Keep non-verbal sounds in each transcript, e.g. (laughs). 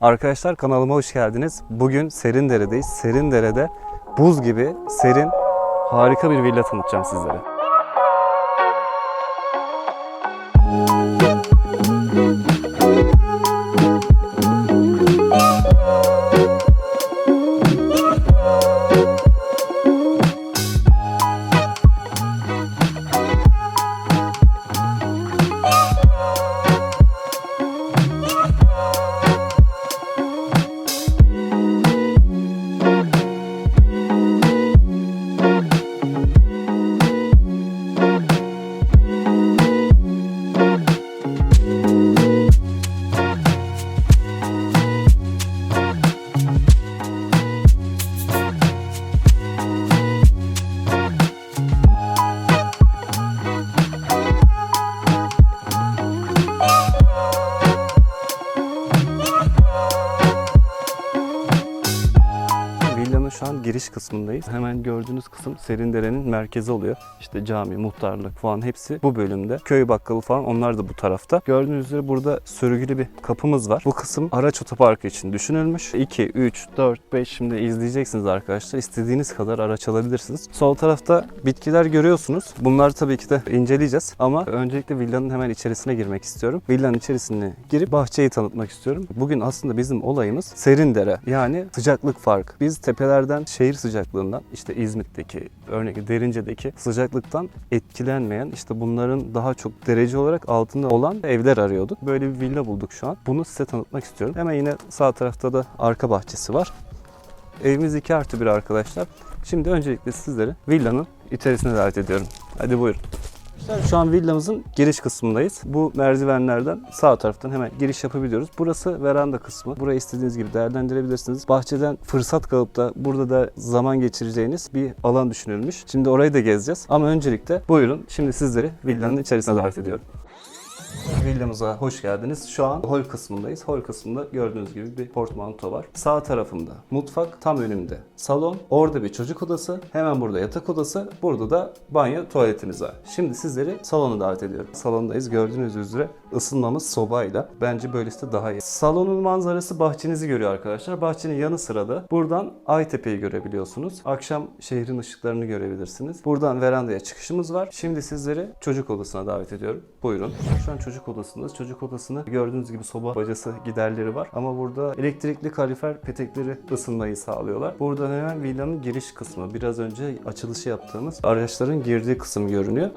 Arkadaşlar kanalıma hoş geldiniz. Bugün Serindere'deyiz. Serindere'de buz gibi serin harika bir villa tanıtacağım sizlere. Giriş kısmındayız. Hemen gördüğünüz kısım Serindere'nin merkezi oluyor. İşte cami, muhtarlık falan hepsi bu bölümde. Köy bakkalı falan onlar da bu tarafta. Gördüğünüz üzere burada sörgülü bir kapımız var. Bu kısım araç otoparkı için düşünülmüş. 2, 3, 4, 5 şimdi izleyeceksiniz arkadaşlar. İstediğiniz kadar araç alabilirsiniz. Sol tarafta bitkiler görüyorsunuz. Bunları tabii ki de inceleyeceğiz. Ama öncelikle villanın hemen içerisine girmek istiyorum. Villanın içerisine girip bahçeyi tanıtmak istiyorum. Bugün aslında bizim olayımız Serindere. Yani sıcaklık farkı. Biz tepelerden şehir sıcaklığından işte İzmit'teki örnek Derince'deki sıcaklıktan etkilenmeyen işte bunların daha çok derece olarak altında olan evler arıyorduk. Böyle bir villa bulduk şu an. Bunu size tanıtmak istiyorum. Hemen yine sağ tarafta da arka bahçesi var. Evimiz 2 artı 1 arkadaşlar. Şimdi öncelikle sizleri villanın içerisine davet ediyorum. Hadi buyurun. Şu an villamızın giriş kısmındayız. Bu merdivenlerden sağ taraftan hemen giriş yapabiliyoruz. Burası veranda kısmı. Burayı istediğiniz gibi değerlendirebilirsiniz. Bahçeden fırsat kalıp da burada da zaman geçireceğiniz bir alan düşünülmüş. Şimdi orayı da gezeceğiz. Ama öncelikle buyurun şimdi sizleri villanın içerisine davet ediyorum. Villamıza hoş geldiniz. Şu an hol kısmındayız. Hol kısmında gördüğünüz gibi bir portmanto var. Sağ tarafımda mutfak, tam önümde salon. Orada bir çocuk odası. Hemen burada yatak odası. Burada da banyo, tuvaletimiz var. Şimdi sizleri salona davet ediyorum. Salondayız. Gördüğünüz üzere ısınmamız sobayla. Bence böylesi de daha iyi. Salonun manzarası bahçenizi görüyor arkadaşlar. Bahçenin yanı sırada buradan Aytepe'yi görebiliyorsunuz. Akşam şehrin ışıklarını görebilirsiniz. Buradan verandaya çıkışımız var. Şimdi sizleri çocuk odasına davet ediyorum. Buyurun. Şu an çocuk odasındayız. Çocuk odasını gördüğünüz gibi soba bacası giderleri var. Ama burada elektrikli kalifer petekleri ısınmayı sağlıyorlar. Burada hemen villanın giriş kısmı. Biraz önce açılışı yaptığımız araçların girdiği kısım görünüyor.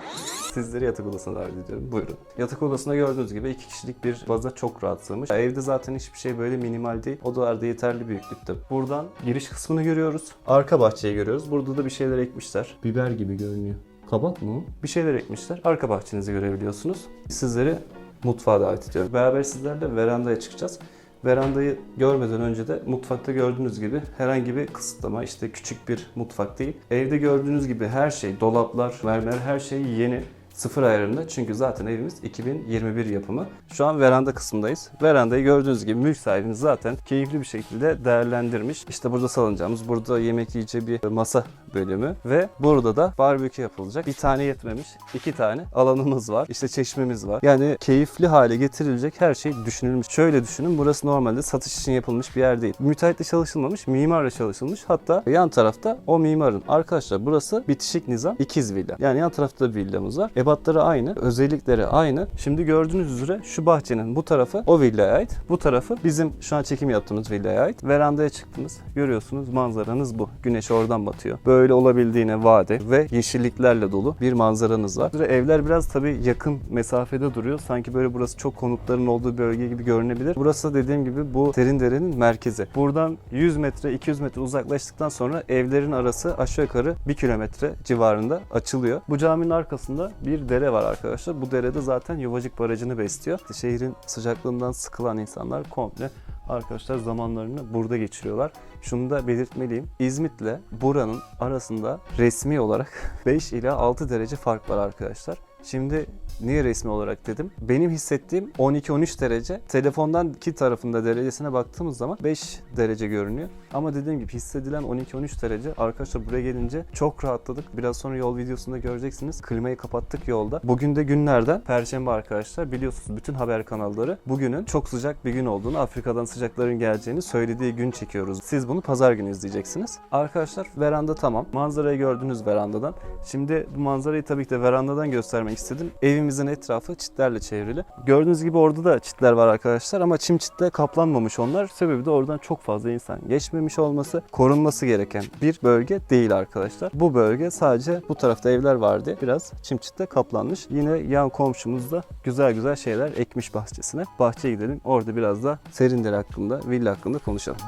Sizleri yatak odasına davet ediyorum. Buyurun. Yatak odasında gördüğünüz gibi iki kişilik bir baza çok rahat sığmış. Evde zaten hiçbir şey böyle minimal değil. Odalarda yeterli büyüklükte. Buradan giriş kısmını görüyoruz. Arka bahçeyi görüyoruz. Burada da bir şeyler ekmişler. Biber gibi görünüyor. Kabak mı? Bir şeyler ekmişler. Arka bahçenizi görebiliyorsunuz. Sizleri mutfağa davet ediyorum. Beraber sizlerle verandaya çıkacağız. Verandayı görmeden önce de mutfakta gördüğünüz gibi herhangi bir kısıtlama işte küçük bir mutfak değil. Evde gördüğünüz gibi her şey dolaplar, mermer her şey yeni. Sıfır ayarında çünkü zaten evimiz 2021 yapımı. Şu an veranda kısmındayız. Verandayı gördüğünüz gibi mülk sahibimiz zaten keyifli bir şekilde değerlendirmiş. İşte burada salınacağımız, burada yemek yiyeceği bir masa bölümü ve burada da barbekü yapılacak. Bir tane yetmemiş, iki tane alanımız var. İşte çeşmemiz var. Yani keyifli hale getirilecek her şey düşünülmüş. Şöyle düşünün, burası normalde satış için yapılmış bir yer değil. Müteahhitle çalışılmamış, mimarla çalışılmış. Hatta yan tarafta o mimarın. Arkadaşlar burası bitişik nizam ikiz villa. Yani yan tarafta da villamız var. Ebatları aynı, özellikleri aynı. Şimdi gördüğünüz üzere şu bahçenin bu tarafı o villaya ait. Bu tarafı bizim şu an çekim yaptığımız villaya ait. Verandaya çıktınız. Görüyorsunuz manzaranız bu. Güneş oradan batıyor. Böyle olabildiğine vade ve yeşilliklerle dolu bir manzaranız var. Evler biraz tabii yakın mesafede duruyor. Sanki böyle burası çok konutların olduğu bölge gibi görünebilir. Burası dediğim gibi bu Serindere'nin merkezi. Buradan 100 metre 200 metre uzaklaştıktan sonra evlerin arası aşağı yukarı 1 kilometre civarında açılıyor. Bu caminin arkasında bir dere var arkadaşlar. Bu derede zaten Yuvacık Barajı'nı besliyor. Şehrin sıcaklığından sıkılan insanlar komple arkadaşlar zamanlarını burada geçiriyorlar. Şunu da belirtmeliyim. İzmit'le buranın arasında resmi olarak (laughs) 5 ila 6 derece fark var arkadaşlar. Şimdi niye resmi olarak dedim? Benim hissettiğim 12-13 derece. Telefondan iki tarafında derecesine baktığımız zaman 5 derece görünüyor. Ama dediğim gibi hissedilen 12-13 derece. Arkadaşlar buraya gelince çok rahatladık. Biraz sonra yol videosunda göreceksiniz. Klimayı kapattık yolda. Bugün de günlerden Perşembe arkadaşlar. Biliyorsunuz bütün haber kanalları bugünün çok sıcak bir gün olduğunu, Afrika'dan sıcakların geleceğini söylediği gün çekiyoruz. Siz bunu pazar günü izleyeceksiniz. Arkadaşlar veranda tamam. Manzarayı gördünüz verandadan. Şimdi bu manzarayı tabii ki de verandadan göstermek istedim. Evimizin etrafı çitlerle çevrili. Gördüğünüz gibi orada da çitler var arkadaşlar ama çim çitle kaplanmamış onlar. Sebebi de oradan çok fazla insan geçmemiş olması, korunması gereken bir bölge değil arkadaşlar. Bu bölge sadece bu tarafta evler vardı. Biraz çim çitle kaplanmış. Yine yan komşumuz da güzel güzel şeyler ekmiş bahçesine. Bahçeye gidelim. Orada biraz da Serindere hakkında, villa hakkında konuşalım.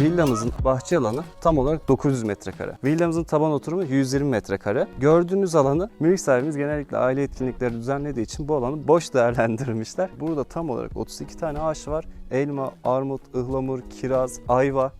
Villamızın bahçe alanı tam olarak 900 metrekare. Villamızın taban oturumu 120 metrekare. Gördüğünüz alanı mülk sahibimiz genellikle aile etkinlikleri düzenlediği için bu alanı boş (laughs) değerlendirmişler. Burada tam olarak 32 tane ağaç var. Elma, armut, ıhlamur, kiraz, ayva,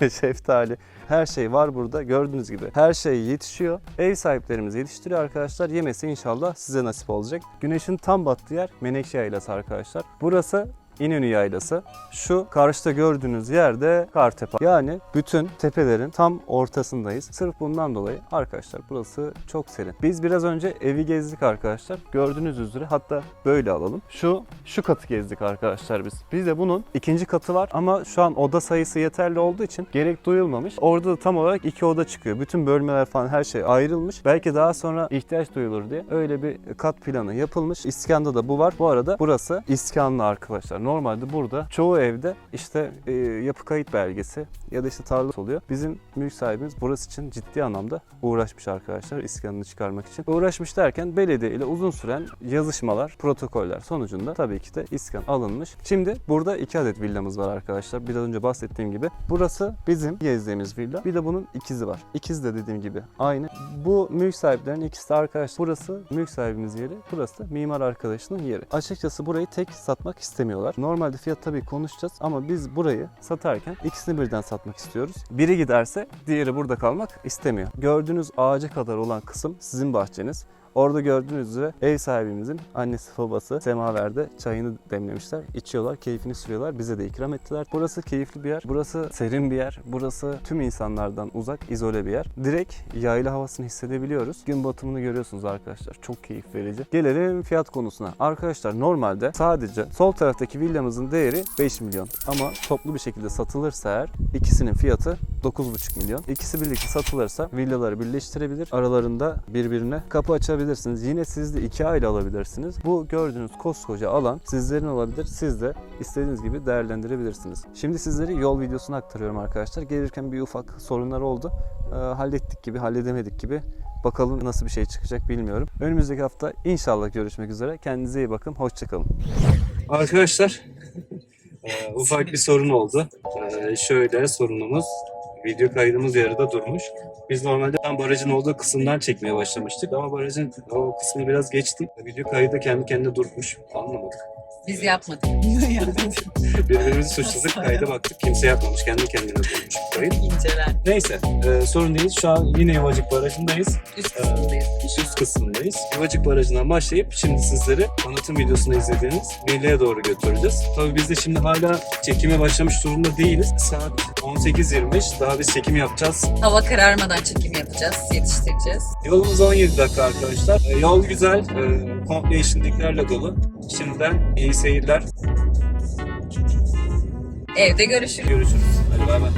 (laughs) şeftali her şey var burada gördüğünüz gibi. Her şey yetişiyor. Ev sahiplerimiz yetiştiriyor arkadaşlar. Yemesi inşallah size nasip olacak. Güneşin tam battığı yer Menekşe Yaylası arkadaşlar. Burası İnönü Yaylası. Şu karşıda gördüğünüz yerde Kartepe. Yani bütün tepelerin tam ortasındayız. Sırf bundan dolayı arkadaşlar burası çok serin. Biz biraz önce evi gezdik arkadaşlar. Gördüğünüz üzere hatta böyle alalım. Şu şu katı gezdik arkadaşlar biz. Bizde bunun ikinci katı var ama şu an oda sayısı yeterli olduğu için gerek duyulmamış. Orada da tam olarak iki oda çıkıyor. Bütün bölmeler falan her şey ayrılmış. Belki daha sonra ihtiyaç duyulur diye öyle bir kat planı yapılmış. İskan'da da bu var. Bu arada burası İskanlı arkadaşlar. Normalde burada çoğu evde işte e, yapı kayıt belgesi ya da işte tarla oluyor. Bizim mülk sahibimiz burası için ciddi anlamda uğraşmış arkadaşlar iskanını çıkarmak için. Uğraşmış derken belediye ile uzun süren yazışmalar, protokoller sonucunda tabii ki de iskan alınmış. Şimdi burada iki adet villamız var arkadaşlar. Biraz önce bahsettiğim gibi. Burası bizim gezdiğimiz villa. Bir de bunun ikizi var. İkizi de dediğim gibi aynı. Bu mülk sahiplerinin ikisi de arkadaşlar. Burası mülk sahibimiz yeri. Burası da mimar arkadaşının yeri. Açıkçası burayı tek satmak istemiyorlar. Normalde fiyat tabii konuşacağız ama biz burayı satarken ikisini birden satmak istiyoruz. Biri giderse diğeri burada kalmak istemiyor. Gördüğünüz ağaca kadar olan kısım sizin bahçeniz. Orada gördüğünüz üzere ev sahibimizin annesi babası semaverde çayını demlemişler. içiyorlar, keyfini sürüyorlar. Bize de ikram ettiler. Burası keyifli bir yer. Burası serin bir yer. Burası tüm insanlardan uzak, izole bir yer. Direkt yayla havasını hissedebiliyoruz. Gün batımını görüyorsunuz arkadaşlar. Çok keyif verici. Gelelim fiyat konusuna. Arkadaşlar normalde sadece sol taraftaki villamızın değeri 5 milyon. Ama toplu bir şekilde satılırsa eğer ikisinin fiyatı 9,5 milyon. İkisi birlikte satılırsa villaları birleştirebilir. Aralarında birbirine kapı açabilirsiniz. Yine siz de iki aile alabilirsiniz. Bu gördüğünüz koskoca alan sizlerin olabilir. Siz de istediğiniz gibi değerlendirebilirsiniz. Şimdi sizleri yol videosunu aktarıyorum arkadaşlar. Gelirken bir ufak sorunlar oldu. Ee, hallettik gibi, halledemedik gibi. Bakalım nasıl bir şey çıkacak bilmiyorum. Önümüzdeki hafta inşallah görüşmek üzere. Kendinize iyi bakın. Hoşçakalın. Arkadaşlar (laughs) e, ufak bir sorun oldu. E, şöyle sorunumuz video kaydımız yarıda durmuş. Biz normalde tam barajın olduğu kısımdan çekmeye başlamıştık ama barajın o kısmını biraz geçtik. Video kaydı kendi kendine durmuş. Anlamadık. Biz yapmadık. (laughs) Birbirimizi suçladık. Kayda baktık. Kimse yapmamış. Kendi kendine durmuş kayıt. İnceler. Neyse. e, sorun değil. Şu an yine Yuvacık Barajı'ndayız. Üst kısmındayız. üst kısmındayız. Yuvacık Barajı'ndan başlayıp şimdi sizleri anlatım videosunda izlediğiniz villaya doğru götüreceğiz. Tabii biz de şimdi hala çekime başlamış durumda değiliz. Saat 18.25. Daha biz çekim yapacağız. Hava kararmadan çekim yapacağız, yetiştireceğiz. Yolumuz 17 dakika arkadaşlar. E, Yol güzel. e, Komple yeşilliklerle dolu. Şimdiden iyi seyirler. Evde görüşürüz. Görüşürüz. Hadi bay bay.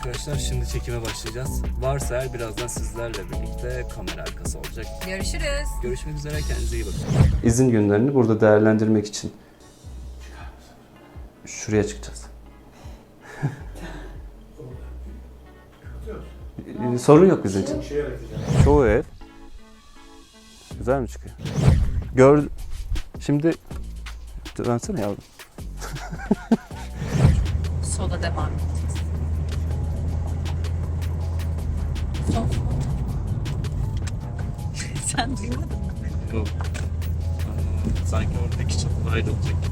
Arkadaşlar şimdi çekime başlayacağız. Varsa eğer birazdan sizlerle birlikte kamera arkası olacak. Görüşürüz. Görüşmek üzere kendinize iyi bakın. İzin günlerini burada değerlendirmek için şuraya çıkacağız. (laughs) Sorun yok bizim için. Çoğu ev güzel mi çıkıyor? Gör şimdi dönsene yavrum. Sola devam Sen duymadın mı? Yok. Sanki oradaki çatıda ayrılacak.